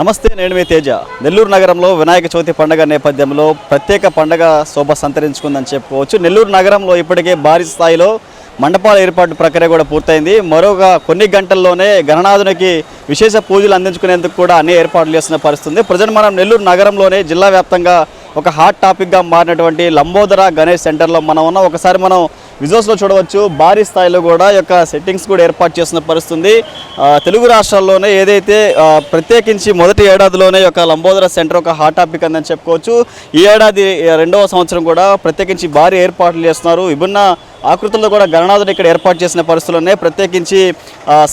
నమస్తే నేను మీ తేజ. నెల్లూరు నగరంలో వినాయక చవితి పండుగ నేపథ్యంలో ప్రత్యేక పండుగ శోభ సంతరించుకుందని చెప్పుకోవచ్చు నెల్లూరు నగరంలో ఇప్పటికే భారీ స్థాయిలో మండపాల ఏర్పాటు ప్రక్రియ కూడా పూర్తయింది. మరొక కొన్ని గంటల్లోనే గణనాథునికి విశేష పూజలు అందించుకునేందుకు కూడా అన్ని ఏర్పాట్లు చేస్తున్న పరిస్థితుంది. ప్రజలు ప్రజెంట్ మనం నెల్లూరు నగరంలోనే జిల్లా వ్యాప్తంగా ఒక హాట్ టాపిక్గా మారినటువంటి లంబోదర గణేష్ సెంటర్లో మనం ఉన్నాం. ఒకసారి మనం విజువల్స్లో చూడవచ్చు భారీ స్థాయిలో కూడా యొక్క సెట్టింగ్స్ కూడా ఏర్పాటు చేస్తున్న పరిస్థితుంది. తెలుగు రాష్ట్రాల్లోనే ఏదైతే ప్రత్యేకించి మొదటి ఏడాదిలోనే యొక్క లంబోదర సెంటర్ ఒక హాట్ టాపిక్ అందని చెప్పుకోవచ్చు. ఈ ఏడాది రెండవ సంవత్సరం కూడా ప్రత్యేకించి భారీ ఏర్పాట్లు చేస్తున్నారు. విభిన్న ఆకృతుల్లో కూడా గణనాథుని ఇక్కడ ఏర్పాటు చేసిన పరిస్థితులు ఉన్నాయి ప్రత్యేకించి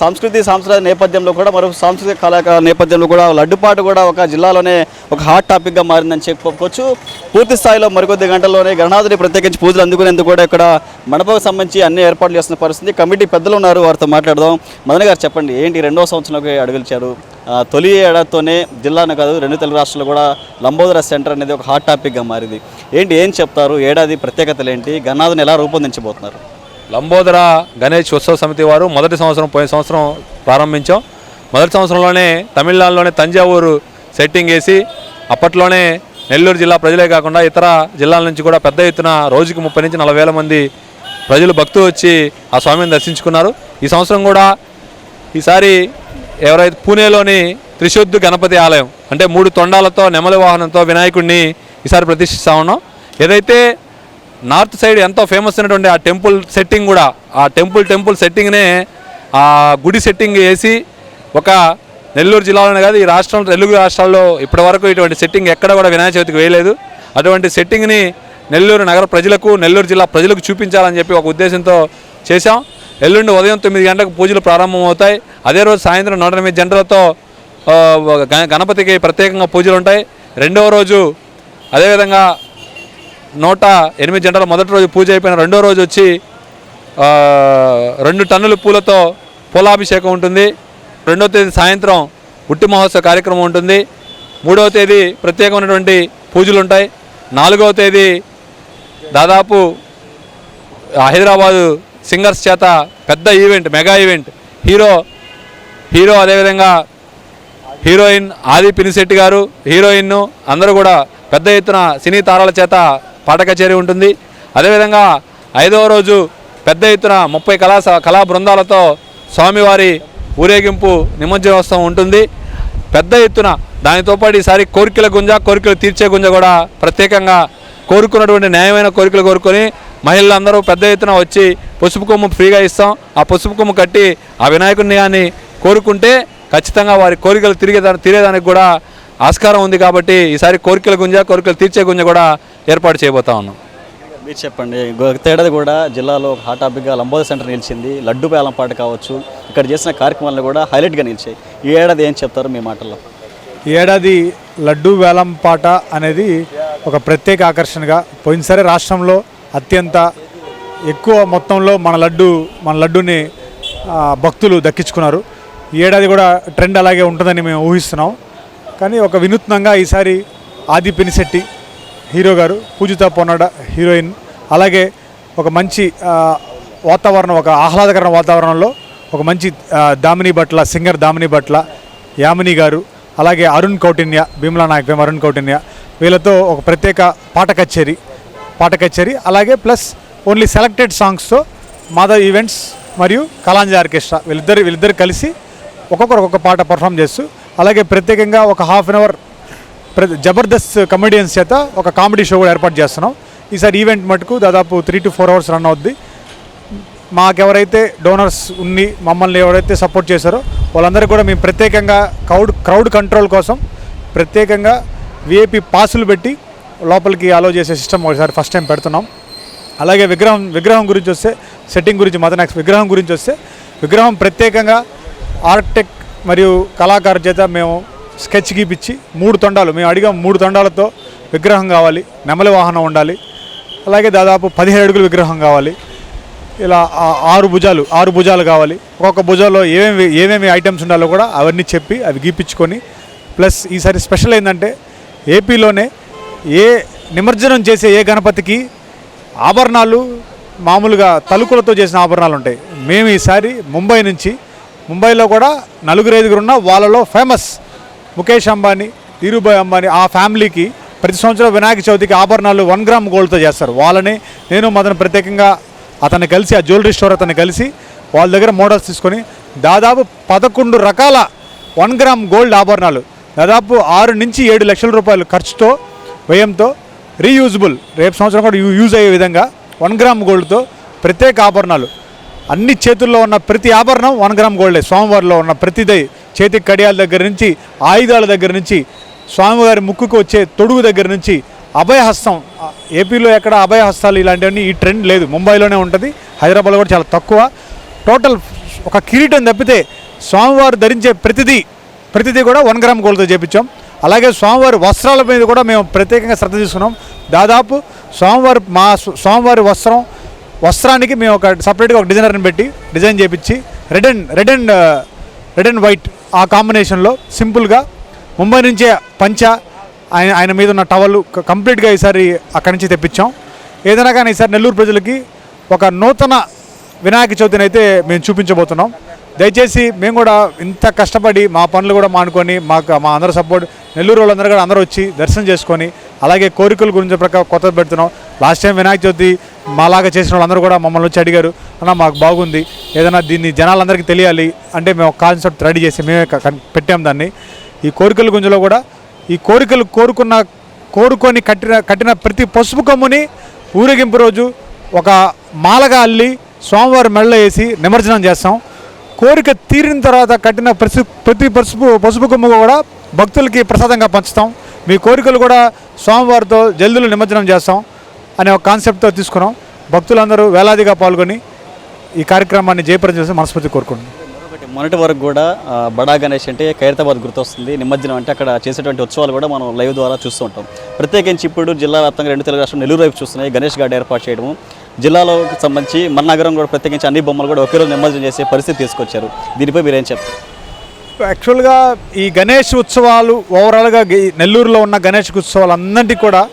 సంస్కృతి సాంస్కృతిక నేపథ్యంలో కూడా మరో సాంస్కృతిక కళాకార నేపథ్యంలో కూడా లడ్డుపాటు కూడా ఒక జిల్లాలోనే ఒక హాట్ టాపిక్గా మారిందని చెప్పుకోవచ్చు. పూర్తి స్థాయిలో మరికొద్ది గంటల్లోనే గణనాథుని ప్రత్యేకించి పూజలు అందుకునేందుకు కూడా ఇక్కడ మండపకు సంబంధించి అన్ని ఏర్పాట్లు చేస్తున్న పరిస్థితి. కమిటీ పెద్దలు ఉన్నారు వారితో మాట్లాడదాం. మదన్ గారు చెప్పండి ఏంటి రెండవ సంవత్సరంలోకి అడుగులిచారు తొలి ఏడాదితోనే జిల్లాను కాదు రెండు తెలుగు రాష్ట్రాలు కూడా లంబోదర సెంటర్ అనేది ఒక హాట్ టాపిక్గా మారింది. ఏంటి ఏం చెప్తారు? ఏడాది ప్రత్యేకతలు ఏంటి? గణనాథుని ఎలా రూపొందించబోతున్నారు? లంబోదర గణేష్ ఉత్సవ సమితి వారు మొదటి సంవత్సరం పోయిన సంవత్సరం ప్రారంభించాం. మొదటి సంవత్సరంలోనే తమిళనాడులోనే తంజావూరు సెట్టింగ్ వేసి అప్పట్లోనే నెల్లూరు జిల్లా ప్రజలే కాకుండా ఇతర జిల్లాల నుంచి కూడా పెద్ద ఎత్తున రోజుకి ముప్పై నుంచి నలభై వేల మంది ప్రజలు భక్తులు వచ్చి ఆ స్వామిని దర్శించుకున్నారు. ఈ సంవత్సరం కూడా ఈసారి ఎవరైతే పూణేలోని త్రిశుద్ధి గణపతి ఆలయం అంటే మూడు తొండాలతో నెమలి వాహనంతో వినాయకుడిని ఈసారి ప్రతిష్ఠిస్తా ఉన్నాం. ఏదైతే నార్త్ సైడ్ ఎంతో ఫేమస్ అయినటువంటి ఆ టెంపుల్ సెట్టింగ్ కూడా ఆ టెంపుల్ టెంపుల్ సెట్టింగ్నే ఆ గుడి సెట్టింగ్ వేసి ఒక నెల్లూరు జిల్లాలోనే కాదు ఈ రాష్ట్రం తెలుగు రాష్ట్రాల్లో ఇప్పటివరకు ఇటువంటి సెట్టింగ్ ఎక్కడ కూడా వినాయక చవితికి వేయలేదు. అటువంటి సెట్టింగ్ని నెల్లూరు నగర ప్రజలకు నెల్లూరు జిల్లా ప్రజలకు చూపించాలని చెప్పి ఒక ఉద్దేశంతో చేశాం. ఎల్లుండి ఉదయం తొమ్మిది గంటలకు పూజలు ప్రారంభమవుతాయి. అదే రోజు సాయంత్రం నూట ఎనిమిది జంటలతో గణపతికి ప్రత్యేకంగా పూజలు ఉంటాయి. రెండవ రోజు అదేవిధంగా నూట ఎనిమిది గంటల మొదటి రోజు పూజ అయిపోయిన రెండో రోజు వచ్చి రెండు టన్నుల పూలతో పూలాభిషేకం ఉంటుంది. రెండవ తేదీ సాయంత్రం ఉట్టి మహోత్సవ కార్యక్రమం ఉంటుంది. మూడవ తేదీ ప్రత్యేకమైనటువంటి పూజలు ఉంటాయి. నాలుగవ తేదీ దాదాపు హైదరాబాదు సింగర్స్ చేత పెద్ద event mega event. Hero hero అదేవిధంగా హీరోయిన్ ఆది పినిశెట్టి గారు హీరోయిన్ను అందరూ కూడా పెద్ద ఎత్తున సినీ తారాల చేత పాట కచేరీ ఉంటుంది. అదేవిధంగా ఐదవ రోజు పెద్ద ఎత్తున ముప్పై కళా కళా బృందాలతో స్వామివారి ఊరేగింపు నిమజ్జనోత్సవం ఉంటుంది. పెద్ద ఎత్తున దానితో పాటు ఈసారి కోరికల గుంజ కోరికలు తీర్చే గుంజ కూడా ప్రత్యేకంగా కోరుకున్నటువంటి న్యాయమైన కోరికలు కోరుకొని మహిళలందరూ పెద్ద ఎత్తున వచ్చి పసుపు కొమ్ము ఫ్రీగా ఇస్తాం. ఆ పసుపు కొమ్ము కట్టి ఆ వినాయకుడిని కానీ కోరుకుంటే ఖచ్చితంగా వారి కోరికలు తిరిగేదా తీరేదానికి కూడా ఆస్కారం ఉంది కాబట్టి ఈసారి కోరికల గుంజ కోరికలు తీర్చే గుంజ కూడా ఏర్పాటు చేయబోతా ఉన్నాం. మీరు చెప్పండి గత ఏడాది కూడా జిల్లాలో ఒక హాట్ టాపిక్గా లంబోద సెంటర్ నిలిచింది. లడ్డు పేలం పాట కావచ్చు ఇక్కడ చేసిన కార్యక్రమాలు కూడా హైలైట్గా నిలిచాయి. ఈ ఏడాది ఏం చెప్తారు మీ మాటల్లో? ఈ ఏడాది లడ్డూ వేలం పాట అనేది ఒక ప్రత్యేక ఆకర్షణగా పోయినసారి రాష్ట్రంలో అత్యంత ఎక్కువ మొత్తంలో మన లడ్డు మన లడ్డుని భక్తులు దక్కించుకున్నారు. ఈ ఏడాది కూడా ట్రెండ్ అలాగే ఉంటుందని మేము ఊహిస్తున్నాం. కానీ ఒక వినూత్నంగా ఈసారి ఆది పినిశెట్టి హీరో గారు పూజిత పొన్నడ హీరోయిన్ అలాగే ఒక మంచి వాతావరణం ఒక ఆహ్లాదకరణ వాతావరణంలో ఒక మంచి దామిని భట్ల సింగర్ దామిని భట్ల యామిని గారు అలాగే అరుణ్ కౌటిన్య భీమలా నాయక్ అరుణ్ కౌటిన్య వీళ్ళతో ఒక ప్రత్యేక పాట కచేరీ పాట కచేరీ అలాగే ప్లస్ ఓన్లీ సెలెక్టెడ్ సాంగ్స్తో మాధవ్ ఈవెంట్స్ మరియు కలాంజ ఆర్కెస్ట్రా వీళ్ళిద్దరు వీళ్ళిద్దరు కలిసి ఒక్కొక్కరు ఒక్కొక్క పాట పర్ఫామ్ చేస్తూ అలాగే ప్రత్యేకంగా ఒక హాఫ్ అన్ అవర్ ప్ర- జబర్దస్త్ కమెడియన్స్ చేత ఒక కామెడీ షో కూడా ఏర్పాటు చేస్తున్నాం. ఈసారి ఈవెంట్ మటుకు దాదాపు three to four hours run అవుద్ది. మాకెవరైతే డోనర్స్ ఉన్ని మమ్మల్ని ఎవరైతే సపోర్ట్ చేశారో వాళ్ళందరూ కూడా మేము ప్రత్యేకంగా క్రౌడ్ క్రౌడ్ కంట్రోల్ కోసం ప్రత్యేకంగా విఐపి పాసులు పెట్టి లోపలికి అలో చేసే సిస్టమ్ ఒకసారి ఫస్ట్ టైం పెడుతున్నాం. అలాగే విగ్రహం విగ్రహం గురించి వస్తే సెట్టింగ్ గురించి మత విగ్రహం గురించి వస్తే విగ్రహం ప్రత్యేకంగా ఆర్కిటెక్ట్ మరియు కళాకారు చేత మేము స్కెచ్ గీపించి మూడు తొండాలు మేము అడిగాం మూడు తొండాలతో విగ్రహం కావాలి నెమలి వాహనం ఉండాలి అలాగే దాదాపు పదిహేడు అడుగుల విగ్రహం కావాలి ఇలా ఆరు భుజాలు ఆరు భుజాలు కావాలి ఒక్కొక్క భుజాల్లో ఏమేమి ఏమేమి ఐటమ్స్ ఉండాలో కూడా అవన్నీ చెప్పి అవి గీపించుకొని ప్లస్ ఈసారి స్పెషల్ ఏంటంటే ఏపీలోనే ఏ నిమజ్జనం చేసే ఏ గణపతికి ఆభరణాలు మామూలుగా తలుకులతో చేసిన ఆభరణాలు ఉంటాయి. మేము ఈసారి ముంబై నుంచి ముంబైలో కూడా నలుగురు ఐదుగురు ఉన్న వాళ్ళలో ఫేమస్ ముఖేష్ అంబానీ ధీరుభాయ్ అంబానీ ఆ ఫ్యామిలీకి ప్రతి సంవత్సరం వినాయక చవితికి ఆభరణాలు వన్ గ్రామ్ గోల్డ్తో చేస్తారు. వాళ్ళని నేను మదన ప్రత్యేకంగా అతన్ని కలిసి ఆ జ్యువెలరీ స్టోర్ అతన్ని కలిసి వాళ్ళ దగ్గర మోడల్స్ తీసుకొని దాదాపు పదకొండు రకాల వన్ గ్రామ్ గోల్డ్ ఆభరణాలు దాదాపు ఆరు నుంచి ఏడు లక్షల రూపాయలు ఖర్చుతో వ్యయంతో రీయూజబుల్ రేపు సంవత్సరం కూడా యూజ్ అయ్యే విధంగా వన్ గ్రామ్ గోల్డ్తో ప్రత్యేక ఆభరణాలు. అన్ని చేతుల్లో ఉన్న ప్రతి ఆభరణం వన్ గ్రామ్ గోల్డే స్వామివారిలో ఉన్న ప్రతిదై చేతికి కడియాల దగ్గర నుంచి ఆయుధాల దగ్గర నుంచి స్వామివారి ముక్కుకు వచ్చే తొడుగు దగ్గర నుంచి అభయహస్తం ఏపీలో ఎక్కడ అభయహస్తాలు ఇలాంటివన్నీ ఈ ట్రెండ్ లేదు. ముంబైలోనే ఉంటుంది. హైదరాబాద్లో కూడా చాలా తక్కువ. టోటల్ ఒక కిరీటం తప్పితే స్వామివారు ధరించే ప్రతిదీ ప్రతిదీ కూడా వన్ గ్రామ్ గోల్డ్తో చేపించాం. అలాగే స్వామివారి వస్త్రాల మీద కూడా మేము ప్రత్యేకంగా శ్రద్ధ తీసుకున్నాం. దాదాపు స్వామివారి మా స్వామివారి వస్త్రం వస్త్రానికి మేము ఒక సపరేట్గా ఒక డిజైనర్ని పెట్టి డిజైన్ చేపించి red and red and red and white ఆ కాంబినేషన్లో సింపుల్గా ముంబై నుంచే పంచ ఆయన ఆయన మీద ఉన్న టవల్ కంప్లీట్గా ఈసారి అక్కడి నుంచి తెప్పించాం. ఏదైనా కానీ ఈసారి నెల్లూరు ప్రజలకి ఒక నూతన వినాయక చవితిని అయితే మేము చూపించబోతున్నాం. దయచేసి మేము కూడా ఇంత కష్టపడి మా పనులు కూడా మానుకొని మాకు మా అందరూ సపోర్ట్ నెల్లూరు వాళ్ళందరూ కూడా అందరూ వచ్చి దర్శనం చేసుకొని అలాగే కోరికల గురించి ప్రకారం కొత్త పెడుతున్నాం. లాస్ట్ టైం వినాయక చవితి మాలాగా చేసిన వాళ్ళందరూ కూడా మమ్మల్ని వచ్చి అడిగారు అన్న మాకు బాగుంది. ఏదైనా దీన్ని జనాలందరికీ తెలియాలి. అంటే మేము ఒక కాన్సెప్ట్ రెడీ చేసి మేమే పెట్టాం దాన్ని. ఈ కోరికల గుంజలో కూడా ఈ కోరికలు కోరుకున్న కోరుకొని కట్టిన కట్టిన ప్రతి పసుపు కొమ్ముని ఊరేగింపు రోజు ఒక మాలగా అల్లి స్వామివారి మెళ్ళ వేసి నిమజ్జనం చేస్తాం. కోరిక తీరిన తర్వాత కట్టిన ప్రతి ప్రతి పసుపు పసుపు కొమ్ము కూడా భక్తులకి ప్రసాదంగా పంచుతాం. మీ కోరికలు కూడా స్వామివారితో జల్దులు నిమజ్జనం చేస్తాం అనే ఒక కాన్సెప్ట్తో తీసుకున్నాం. భక్తులందరూ వేలాదిగా పాల్గొని ఈ కార్యక్రమాన్ని జయప్రదం చేసి మనస్ఫూర్తి కోరుకుంటున్నాం. మొన్నటి వరకు కూడా బడా గణేష్ అంటే ఖైరతాబాద్ గుర్తొస్తుంది. నిమజ్జనం అంటే అక్కడ చేసేటువంటి ఉత్సవాలు కూడా మనం లైవ్ ద్వారా చూస్తూ ఉంటాం. ప్రత్యేకించి ఇప్పుడు జిల్లా వ్యాప్తంగా రెండు తెలుగు రాష్ట్రం నెల్లూరు వైపు చూస్తున్నాయి. గణేష్ గార్డ్ ఏర్పాటు చేయడము జిల్లాలో సంబంధించి మన నగరం కూడా ప్రత్యేకించి అన్ని బొమ్మలు కూడా ఒకే రోజు నిమజ్జనం చేసే పరిస్థితి తీసుకొచ్చారు. దీనిపై మీరేం చెప్తారు? యాక్చువల్గా ఈ గణేష్ ఉత్సవాలు ఓవరాల్గా ఈ నెల్లూరులో ఉన్న గణేష్ ఉత్సవాలు అన్నింటికి కూడా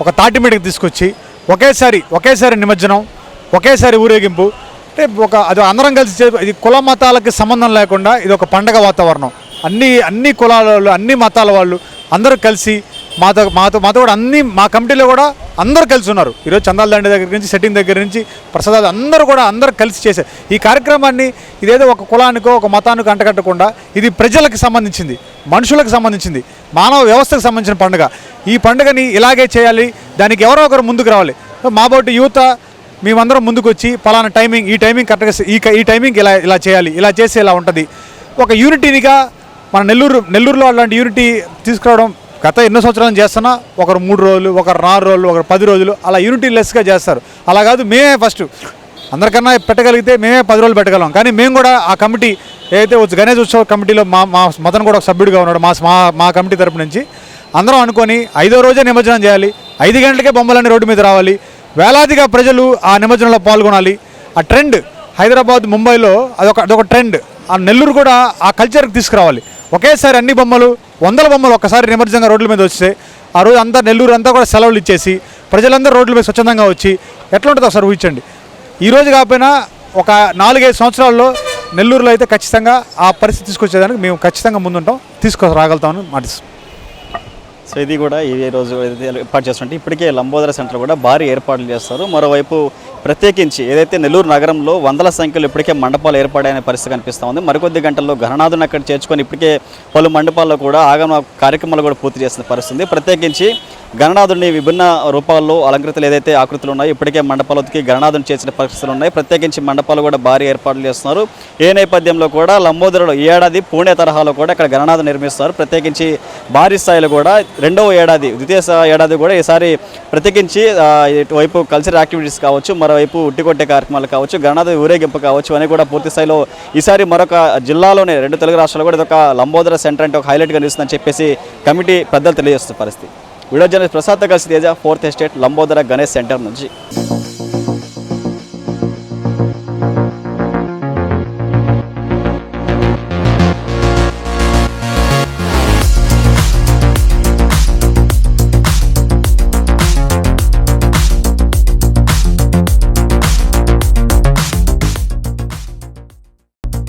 ఒక తాటి తీసుకొచ్చి ఒకేసారి ఒకేసారి నిమజ్జనం ఒకేసారి ఊరేగింపు అంటే ఒక అది అందరం కలిసి ఇది కుల మతాలకి సంబంధం లేకుండా ఇది ఒక పండగ వాతావరణం. అన్ని అన్ని కులాల వాళ్ళు అన్ని మతాల వాళ్ళు అందరూ కలిసి మాతో మాతో మాతో కూడా అన్ని మా కమిటీలో కూడా అందరూ కలిసి ఉన్నారు ఈరోజు చందాల దండ దగ్గర నుంచి సెట్టింగ్ దగ్గర నుంచి ప్రసాదాలు అందరూ కూడా అందరూ కలిసి చేశారు ఈ కార్యక్రమాన్ని ఇదేదో ఒక కులానికో ఒక మతానికో అంటగట్టకుండా ఇది ప్రజలకు సంబంధించింది మనుషులకు సంబంధించింది మానవ వ్యవస్థకు సంబంధించిన పండుగ. ఈ పండుగని ఇలాగే చేయాలి దానికి ఎవరో ఒకరు ముందుకు రావాలి. మాబోటి మా బోటి యువత మేమందరం ముందుకు వచ్చి పలానా టైమింగ్ ఈ టైమింగ్ కరెక్ట్గా ఈ ఈ టైమింగ్ ఇలా ఇలా చేయాలి ఇలా చేస్తే ఇలా ఉంటుంది. ఒక యూనిటీనిగా మన నెల్లూరు నెల్లూరులో అలాంటి యూనిటీ తీసుకురావడం గత ఎన్నో సంవత్సరాలు చేస్తున్నా ఒకరు మూడు రోజులు ఒకరు నాలుగు రోజులు ఒకరు పది రోజులు అలా యూనిటీ లెస్గా చేస్తారు. అలా కాదు మేమే ఫస్ట్. అందరికన్నా పెట్టగలిగితే మేమే పది రోజులు పెట్టగలం. కానీ మేము కూడా ఆ కమిటీ ఏదైతే వచ్చి గణేష్ ఉత్సవ కమిటీలో మా మా మతను కూడా ఒక సభ్యుడిగా ఉన్నాడు మా మా కమిటీ తరపు నుంచి. అందరం అనుకొని ఐదో రోజే నిమజ్జనం చేయాలి. ఐదు గంటలకే బొమ్మలన్నీ రోడ్డు మీద రావాలి. వేలాదిగా ప్రజలు ఆ నిమజ్జనంలో పాల్గొనాలి. ఆ ట్రెండ్ హైదరాబాద్ ముంబైలో అదొక అదొక ట్రెండ్. ఆ నెల్లూరు కూడా ఆ కల్చర్కి తీసుకురావాలి. ఒకేసారి అన్ని బొమ్మలు వందల బొమ్మలు ఒక్కసారి నిమజ్జంగా రోడ్ల మీద వస్తే ఆ రోజు అంతా నెల్లూరు అంతా కూడా సెలవులు ఇచ్చేసి ప్రజలందరూ రోడ్ల మీద స్వచ్ఛందంగా వచ్చి ఎట్లా ఉంటుందో ఒకసారి ఊహించండి. ఈ రోజు కాకపోయినా ఒక నాలుగైదు సంవత్సరాల్లో నెల్లూరులో అయితే ఖచ్చితంగా ఆ పరిస్థితి తీసుకొచ్చేదానికి మేము ఖచ్చితంగా ముందుంటాం తీసుకురాగలుగుతామని మాటిస్తాం సో ఇది కూడా ఈ రోజు ఏర్పాటు చేస్తుంటే ఇప్పటికే లంబోదర సెంటర్ కూడా భారీ ఏర్పాట్లు చేస్తారు. మరోవైపు ప్రత్యేకించి ఏదైతే నెల్లూరు నగరంలో వందల సంఖ్యలో ఇప్పటికే మండపాలు ఏర్పాడైన పరిస్థితి కనిపిస్తూ ఉంది. మరికొద్ది గంటల్లో ఘననాథుని అక్కడ చేర్చుకొని ఇప్పటికే పలు మండపాల్లో కూడా ఆగమ కార్యక్రమాలు కూడా పూర్తి చేసిన పరిస్థితి ప్రత్యేకించి గణనాథుడిని విభిన్న రూపాల్లో అలంకృతులు ఏదైతే ఆకృతులు ఉన్నాయో ఇప్పటికే మండపాలకి గణనాథుని చేసిన పరిస్థితులు ఉన్నాయి. ప్రత్యేకించి మండపాలు కూడా భారీ ఏర్పాట్లు చేస్తున్నారు. ఏ నేపథ్యంలో కూడా లంబోదరుడు ఈ ఏడాది పూణే తరహాలో కూడా ఇక్కడ గణనాథం నిర్మిస్తారు ప్రత్యేకించి భారీ స్థాయిలో కూడా రెండవ ఏడాది ద్వితీయ ఏడాది కూడా ఈసారి ప్రత్యేకించి ఇటువైపు కల్చరల్ యాక్టివిటీస్ కావచ్చు మరోవైపు ఉట్టికొట్టే కార్యక్రమాలు కావచ్చు గణనాథ ఊరేగింపు కావచ్చు అని కూడా పూర్తి స్థాయిలో ఈసారి మరొక జిల్లాలోనే రెండు తెలుగు రాష్ట్రాలు కూడా ఇదొక లంబోదర సెంటర్ అంటే ఒక హైలైట్గా నిలుస్తుందని చెప్పేసి కమిటీ పెద్దలు తెలియజేస్తున్న పరిస్థితి. వీడియో జర్నలిస్ట్ ప్రసాద్ కలిసి Teja fourth estate Lambodara Ganesh centre నుంచి.